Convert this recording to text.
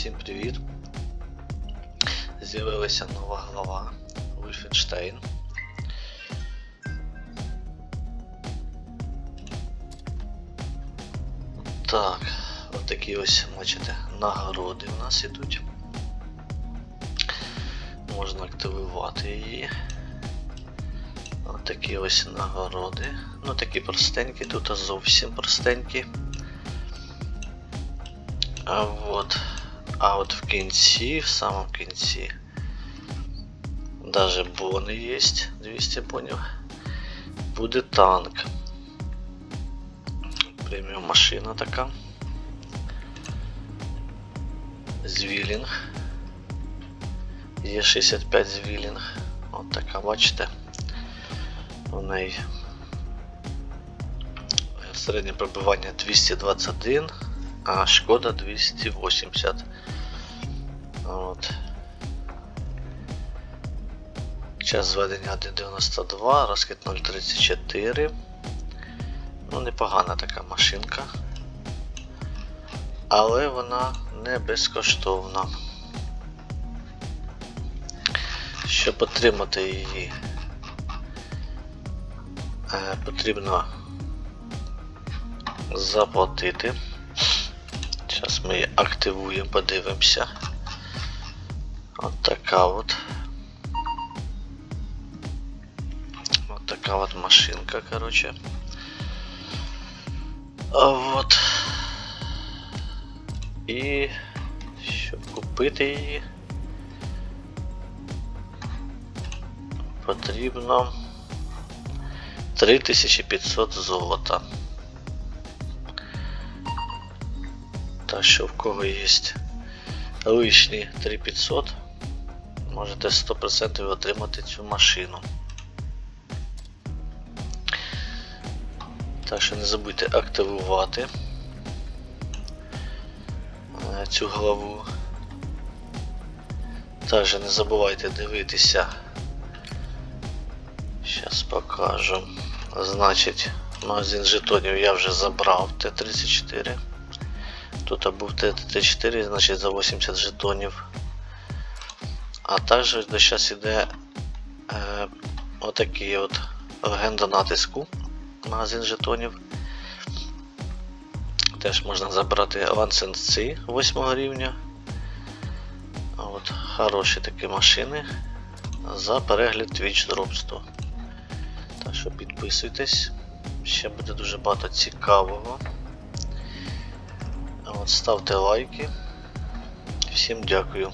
Всім привіт! З'явилася нова глава Wolfenstein. Так, отакі ось, бачите, нагороди в нас ідуть. Можна активувати її. Отакі ось нагороди. Ну такі простенькі, тут зовсім простенькі. А от, а от в кінці, в самому кінці, даже бони є, 200 бонів. Буде танк. Преміум машина така. Звілінг. Є 65 звілінг. От така, бачите. У неї середнє пробивання 221 А шкода 280. От. Час зведення 1.92, розхід 0.34. Ну, непогана така машинка. Але вона не безкоштовна. Щоб отримати її, е, потрібно заплатити. Зараз ми її активуємо, подивимося. От така от. От така от машинка, короче. А вот. І щоб купити її. Потрібно 3500 золота. Так що в кого є лишні 3500, можете 100% отримати цю машину. Так що не забудьте активувати е, цю главу. Також не забувайте дивитися. Зараз покажу. Значить, магазин жетонів я вже забрав Т-34. Тут був Т-34, значить за 80 жетонів. А також до зараз іде е, отакий от легенда натиску. Магазин жетонів. Теж можна забрати лансенці 8 рівня. От, Хороші такі машини за перегляд Twitch дропсту. Так що підписуйтесь, ще буде дуже багато цікавого. От, ставте лайки. Всім дякую.